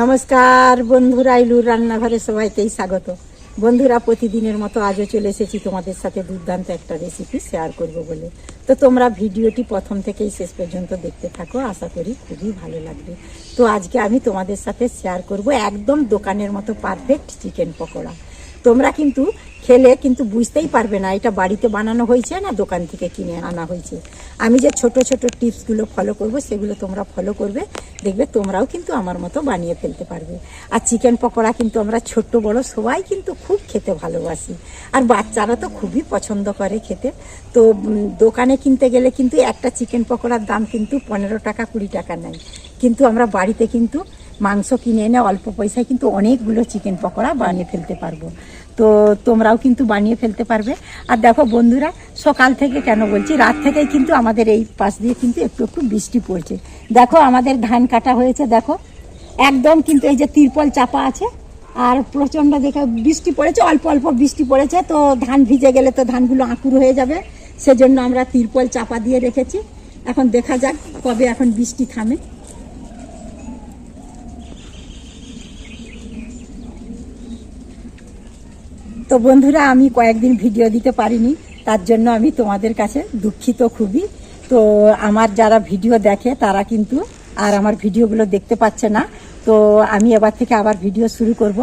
নমস্কার, বন্ধুরা ইলুর রান্নাঘরে সবাইকেই স্বাগত। বন্ধুরা, প্রতিদিনের মতো আজও চলে এসেছি তোমাদের সাথে দুর্দান্ত একটা রেসিপি শেয়ার করব বলে। তো তোমরা ভিডিওটি প্রথম থেকেই শেষ পর্যন্ত দেখতে থাকো, আশা করি খুবই ভালো লাগবে। তো আজকে আমি তোমাদের সাথে শেয়ার করব একদম দোকানের মতো পারফেক্ট চিকেন পকোড়া। তোমরা কিন্তু খেলে কিন্তু বুঝতেই পারবে না, এটা বাড়িতে বানানো হয়েছে না, দোকান থেকে কিনে আনা হয়েছে। আমি যে ছোট ছোট টিপসগুলো ফলো করব, সেগুলো তোমরা ফলো করবে, দেখবে তোমরাও কিন্তু আমার মতো বানিয়ে ফেলতে পারবে। আর চিকেন পকোড়া কিন্তু আমরা ছোট্ট বড় সবাই কিন্তু খুব খেতে ভালোবাসি। আর বাচ্চারা তো খুবই পছন্দ করে খেতে। তো দোকানে কিনতে গেলে কিন্তু একটা চিকেন পকোড়ার দাম কিন্তু পনেরো টাকা, কুড়ি টাকা নেয়। কিন্তু আমরা বাড়িতে কিন্তু মাংস কিনে এনে অল্প পয়সায় কিন্তু অনেকগুলো চিকেন পকোড়া বানিয়ে ফেলতে পারব। তো তোমরাও কিন্তু বানিয়ে ফেলতে পারবে। আর দেখো বন্ধুরা, সকাল থেকে কেন বলছি? রাত থেকেই কিন্তু আমাদের এই পাশ দিয়ে কিন্তু একটু একটু বৃষ্টি পড়ছে। দেখো আমাদের ধান কাটা হয়েছে, দেখো। একদম কিন্তু এই যে তিরপল চাপা আছে, আর প্রচণ্ড দেখে বৃষ্টি পড়েছে, অল্প অল্প বৃষ্টি পড়েছে, তো ধান ভিজে গেলে তো ধানগুলো আঁকুর হয়ে যাবে। সেজন্য আমরা তিরপল চাপা দিয়ে রেখেছি। এখন দেখা যাক কবে এখন বৃষ্টি থামে। বন্ধুরা, আমি কয়েকদিন ভিডিও দিতে পারিনি, তার জন্য আমি তোমাদের কাছে দুঃখিত খুবই। তো আমার যারা ভিডিও দেখে, তারা কিন্তু আর আমার ভিডিওগুলো দেখতে পাচ্ছে না। তো আমি এবার থেকে আবার ভিডিও শুরু করব।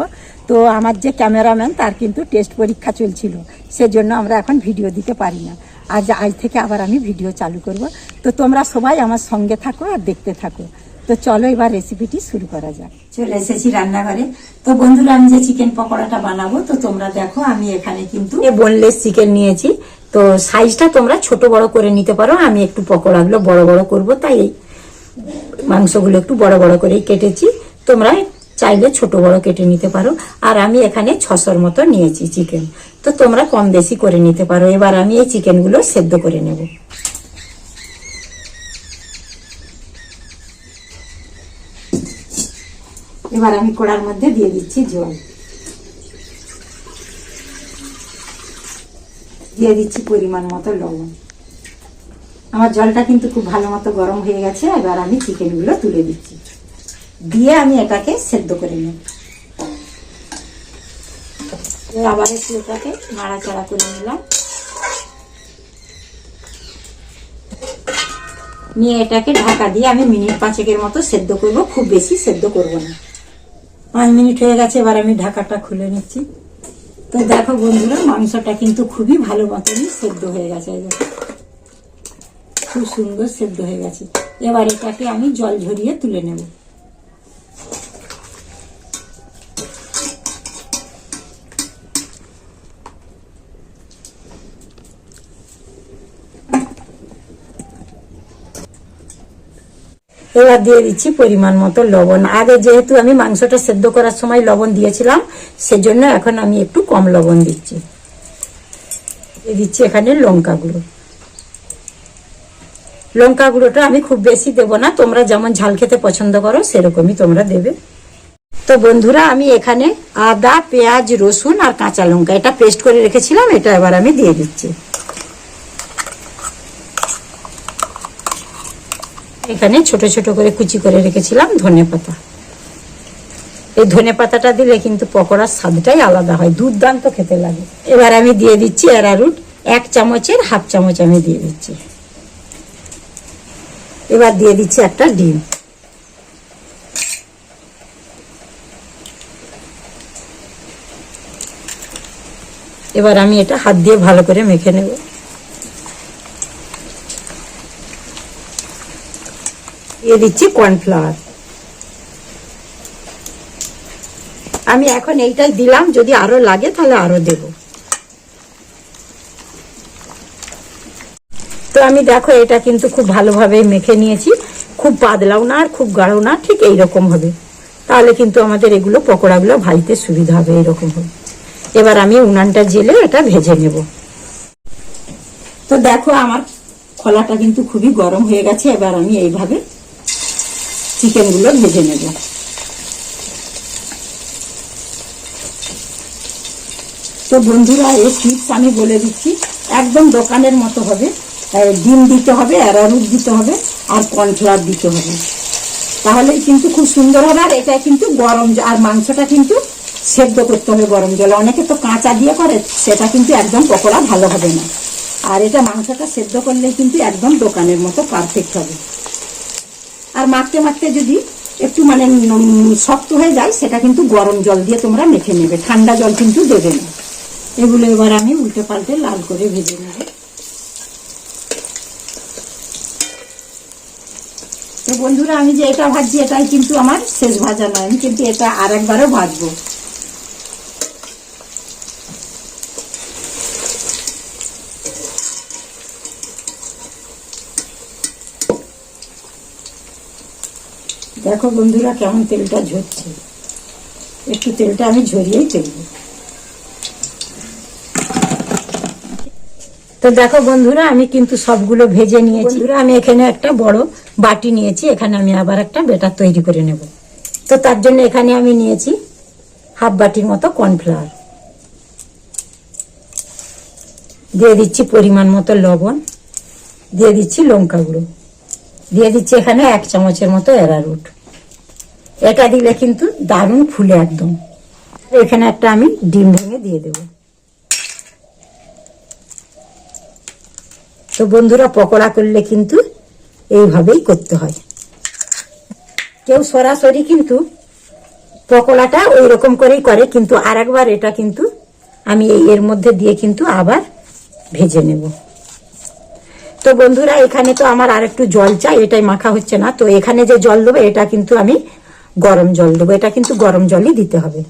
তো আমার যে ক্যামেরাম্যান, তার কিন্তু টেস্ট পরীক্ষা চলছিল। সেজন্য আমরা এখন ভিডিও দিতে পারি না। আজ আজ থেকে আবার আমি ভিডিও চালু করব। তো তোমরা সবাই আমার সঙ্গে থাকো আর দেখতে থাকো। তো চলো এবার রেসিপিটি শুরু করা যাক। চলে এসেছি রান্নাঘরে। তো বন্ধুরা আমি যে চিকেন পকোড়াটা বানাবো তো তোমরা দেখো আমি এখানে কিন্তু বোনলেস চিকেন নিয়েছি। তো সাইজটা তোমরা ছোট বড় করে নিতে পারো। আমি একটু পকোড়াগুলো বড় বড় করব তাই এই মাংসগুলো একটু বড় বড় করেই কেটেছি। তোমরা চাইলে ছোট বড় কেটে নিতে পারো। আর আমি এখানে ছশোর মতো নিয়েছি চিকেন তো তোমরা কম বেশি করে নিতে পারো। এবার আমি এই চিকেনগুলো সেদ্ধ করে নেব। এবার আমি কড়ার মধ্যে দিয়ে দিচ্ছি জল। দিয়ে দিচ্ছি পরিমাণ মতো লবণ। আমার জলটা কিন্তু খুব ভালো মতো গরম হয়ে গেছে, এবার আমি চিকেনগুলো তুলে দিচ্ছি। দিয়ে আমি এটাকে সেদ্ধ করে নেব। আবার একটু এটাকে নাড়াচাড়া করে নিলাম। নিয়ে এটাকে ঢাকা দিয়ে আমি মিনিট পাঁচেকের মতো সেদ্ধ করব, খুব বেশি সেদ্ধ করব না। পাঁচ মিনিট হয়ে গেছে, এবার আমি ঢাকাটা খুলে নিচ্ছি। তো দেখো বন্ধুরা, মাংসটা কিন্তু খুবই ভালো মতনই সেদ্ধ হয়ে গেছে খুব সুন্দর সেদ্ধ হয়ে গেছে। এবার এটাকে আমি জল ঝরিয়ে তুলে নেব। এবার দিয়ে দিচ্ছি পরিমাণ মতো লবণ। আগে যেহেতু আমি মাংসটা সেদ্ধ করার সময় লবণ দিয়েছিলাম, সেজন্য এখন আমি একটু কম লবণ দিচ্ছি। দিয়ে দিচ্ছি এখানে লঙ্কা গুঁড়ো। লঙ্কা গুঁড়োটা আমি খুব বেশি দেব না, তোমরা যেমন ঝাল খেতে পছন্দ করো, সেরকমই তোমরা দেবে। তো বন্ধুরা, আমি এখানে আদা, পেঁয়াজ, রসুন আর কাঁচা লঙ্কা, এটা পেস্ট করে রেখেছিলাম, এটা এবার আমি দিয়ে দিচ্ছি। এখানে ছোট ছোট করে কুচি করে রেখেছিলাম ধনে পাতা। এই ধনে পাতাটা দিলে কিন্তু পকোড়ার স্বাদটাই আলাদা হয়, দুর্দান্ত খেতে লাগে। এবার আমি দিয়ে দিচ্ছি অ্যারারুট, এক চামচের হাফ চামচ আমি দিয়ে দিচ্ছি। এবার দিয়ে দিচ্ছি একটা ডিম। এবার আমি এটা হাত দিয়ে ভালো করে মেখে নেব। দিয়ে দিচ্ছি কর্নফ্লাওয়ার আমি এখন এইটাই দিলাম, যদি আরও লাগে তাহলে আরও দেব। তো আমি দেখো এটা কিন্তু খুব ভালোভাবে মেখে নিয়েছি। খুব পাতলাও না আর খুব গাঢ়ও না, ঠিক এইরকম হবে। তাহলে কিন্তু আমাদের এগুলো, পকোড়াগুলো ভাজতে সুবিধা হবে এইরকম হবে। এবার আমি উনানটা জেলে এটা ভেজে নেব। তো দেখো আমার খোলাটা কিন্তু খুবই গরম হয়ে গেছে, এবার আমি এইভাবে চিকেনগুলো ভেজে নেব। তো বন্ধুরা, এই টিপস আমি বলে দিচ্ছি, একদম দোকানের মতো হবে। ডিম দিতে হবে, অ্যারারুট দিতে হবে, আর কর্নফ্লাওয়ার দিতে হবে। তাহলেই কিন্তু খুব সুন্দর হবে, আর এটা কিন্তু গরম আর মাংসটা কিন্তু সেদ্ধ করতে হবে গরম জলে। অনেকে তো কাঁচা দিয়ে করে, সেটা কিন্তু একদম পকোড়া ভালো হবে না। আর এটা মাংসটা সেদ্ধ করলে কিন্তু একদম দোকানের মতো পারফেক্ট হবে। আর মাখতে মাখতে যদি একটু মানে শক্ত হয়ে যায়, সেটা কিন্তু গরম জল দিয়ে তোমরা মেখে নেবে। ঠান্ডা জল কিন্তু দেবে না। এগুলো এবার আমি উল্টে পাল্টে লাল করে ভেজে নেব। তো বন্ধুরা, আমি যে এটা ভাজছি, এটাই কিন্তু আমার শেষ ভাজা নয়। আমি কিন্তু এটা আর একবারও ভাজবো। দেখো বন্ধুরা কেমন তেলটা ঝরছে। একটু তেলটা আমি ঝরিয়েই ফেলব। তো দেখো বন্ধুরা, আমি কিন্তু সবগুলো ভেজে নিয়েছি। বন্ধুরা, আমি এখানে একটা বড় বাটি নিয়েছি, এখানে আমি আবার একটা বেটার তৈরি করে নেব। তো তার জন্য এখানে আমি নিয়েছি হাফ বাটির মতো কর্নফ্লাওয়ার। দিয়ে দিচ্ছি পরিমাণ মতো লবণ, দিয়ে দিচ্ছি লঙ্কা গুঁড়ো দিয়ে দিচ্ছি এখানে এক চামচের মতো অ্যারারুট এটা দিলে কিন্তু দারুণ ফুলে একদম। এখানে একটা আমি ডিম ভেঙে দিয়ে দেবো। তো বন্ধুরা, পকোড়া করলে কিন্তু এইভাবেই করতে হয়। কেউ সরাসরি কিন্তু পকোড়াটা ওই রকম করেই করে, কিন্তু আরেকবার এটা কিন্তু আমি এর মধ্যে দিয়ে কিন্তু আবার ভেজে নেব। তো বন্ধুরা, এখানে তো আমার আর একটু জল চাই, এটাই মাখা হচ্ছে না। তো এখানে যে জল দেবো, এটা কিন্তু আমি গরম জল দেবো। এটা কিন্তু গরম জলই দিতে হবে।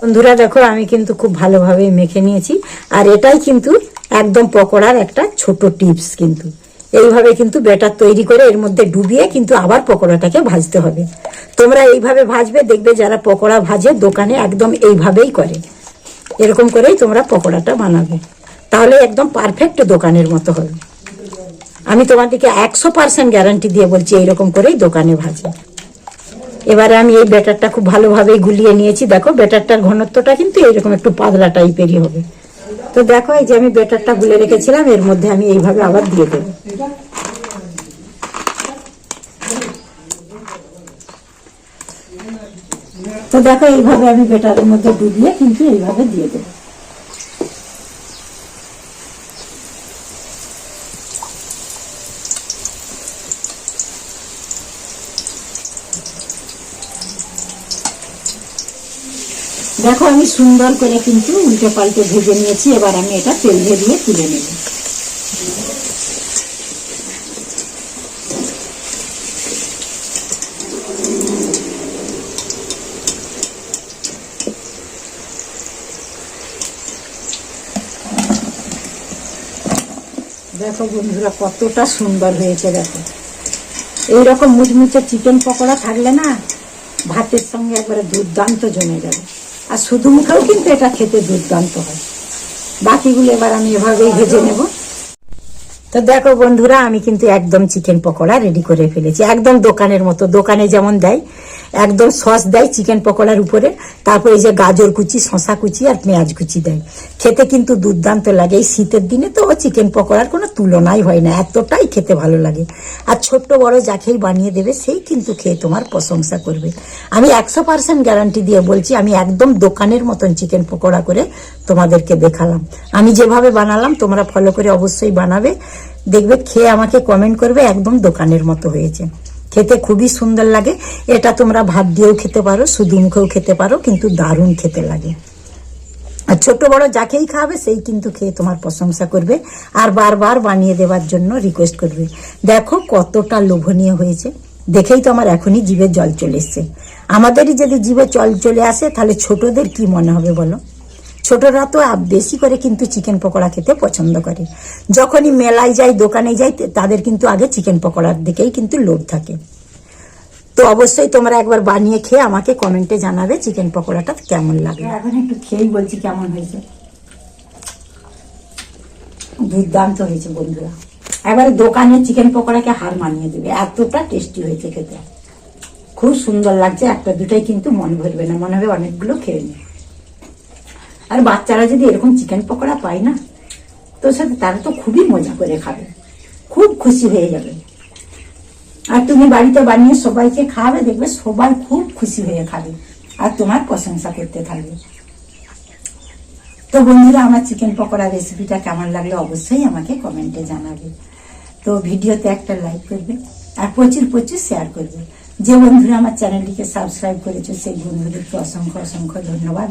বন্ধুরা, দেখো, আমি কিন্তু খুব ভালোভাবে মেখে নিয়েছি। আর এটাই কিন্তু একদম পকোড়ার একটা ছোট টিপস কিন্তু। এইভাবে কিন্তু বেটার তৈরি করে এর মধ্যে ডুবিয়ে কিন্তু আবার পকোড়াটাকে ভাজতে হবে। তোমরা এইভাবে ভাজবে, দেখবে যারা পকোড়া ভাজে দোকানে একদম এইভাবেই করে। এরকম করেই তোমরা পকোড়াটা বানাবে। তাহলে একদম পারফেক্ট দোকানের মতো হবে। আমি তোমাদেরকে একশো পার্সেন্ট গ্যারান্টি দিয়ে বলছি এইরকম করেই দোকানে ভাজে। এবারে আমি এই ব্যাটারটা খুব ভালোভাবে গুলিয়ে নিয়েছি। দেখো, ব্যাটারটার ঘনত্বটা কিন্তু এইরকম একটু পাতলা টাইপেরই হবে। তো দেখো এই যে আমি বেটারটা ভুলে রেখেছিলাম, এর মধ্যে আমি এইভাবে আবার দিয়ে দেবো। তো দেখো এইভাবে আমি বেটারের মধ্যে ডুবিয়ে কিন্তু এইভাবে দিয়ে দেবো। দেখো, আমি সুন্দর করে কিন্তু উল্টে পাল্টে ভেজে নিয়েছি, এবার আমি এটা তেল ভেজিয়ে তুলে নেব। দেখো বন্ধুরা, কতটা সুন্দর হয়েছে, দেখো। এইরকম মুচমুচে চিকেন পকোড়া থাকলে না, ভাতের সঙ্গে একবারে দুর্দান্ত জমে যাবে। আর শুধু মুখেও কিন্তু এটা খেতে দুর্দান্ত হয়। বাকিগুলো এবার আমি এভাবেই ভেজে নেব। তো দেখো বন্ধুরা, আমি কিন্তু একদম চিকেন পকোড়া রেডি করে ফেলেছি। একদম দোকানের মতো, দোকানে যেমন দেয়, একদম সস দেয় চিকেন পকোড়ার উপরে। তারপর এই যে গাজর কুচি শশা কুচি আর পেঁয়াজ কুচি দেয়। খেতে কিন্তু দুর্দান্ত লাগে। এই শীতের দিনে তো চিকেন পকোড়ার কোনো তুলনাই হয় না, এতটাই খেতে ভালো লাগে। আর ছোট্ট বড় যাকেই বানিয়ে দেবে, সেই কিন্তু খেয়ে তোমার প্রশংসা করবে। আমি একশো পার্সেন্ট গ্যারান্টি দিয়ে বলছি, আমি একদম দোকানের মতন চিকেন পকোড়া করে তোমাদেরকে দেখালাম। আমি যেভাবে বানালাম, তোমরা ফলো করে অবশ্যই বানাবে। দেখবে, খেয়ে আমাকে কমেন্ট করবে, একদম দোকানের মতো হয়েছে। খেতে খুবই সুন্দর লাগে। এটা তোমরা ভাত দিয়েও খেতে পারো শুধু মুখেও খেতে পারো, কিন্তু দারুণ খেতে লাগে। আর ছোট বড় যাকেই খাবে, সেই কিন্তু খেয়ে তোমার প্রশংসা করবে আর বারবার বানিয়ে দেওয়ার জন্য রিকোয়েস্ট করবে। দেখো কতটা লোভনীয় হয়েছে। দেখেই তো আমার এখনই জিভে জল চলে এসছে। আমাদেরই যদি জিভে জল চলে আসে, তাহলে ছোটদের কি মনে হবে বলো? ছোটরা তো বেশি করে কিন্তু চিকেন পকোড়া খেতে পছন্দ করে। যখনই মেলায় যায় দোকানে যাই তাদের কিন্তু আগে চিকেন পকোড়ার দিকেই কিন্তু লোভ থাকে। তো অবশ্যই তোমরা একবার বানিয়ে খেয়ে আমাকে কমেন্টে জানাবে চিকেন পকোড়াটা কেমন লাগে। এখন একটু খেয়েই বলছি কেমন হয়েছে। দুর্দান্ত হয়েছে বন্ধুরা। একবারে দোকানে চিকেন পকোড়াকে হার মানিয়ে দেবে। এতটা টেস্টি হয়েছে খেতে। খুব সুন্দর লাগছে। একটা দুটাই কিন্তু মন ভরবে না। মনে হবে অনেকগুলো খেয়ে নি আর বাচ্চারা যদি এরকম চিকেন পকোড়া পায় না, তোর সাথে তারা তো খুবই মজা করে খাবে। খুব খুশি হয়ে যাবে। আর তুমি বাড়িতে বানিয়ে সবাইকে খাওয়াবে, দেখবে সবাই খুব খুশি হয়ে খাবে আর তোমার প্রশংসা করতে থাকবে। তো বন্ধুরা, আমার চিকেন পকোড়া রেসিপিটা কেমন লাগল অবশ্যই আমাকে কমেন্টে জানাবে। তো ভিডিওতে একটা লাইক করবে আর প্রচুর প্রচুর শেয়ার করবে। যে বন্ধুরা আমার চ্যানেলটিকে সাবস্ক্রাইব করেছ, সেই বন্ধুদেরকে অসংখ্য অসংখ্য ধন্যবাদ।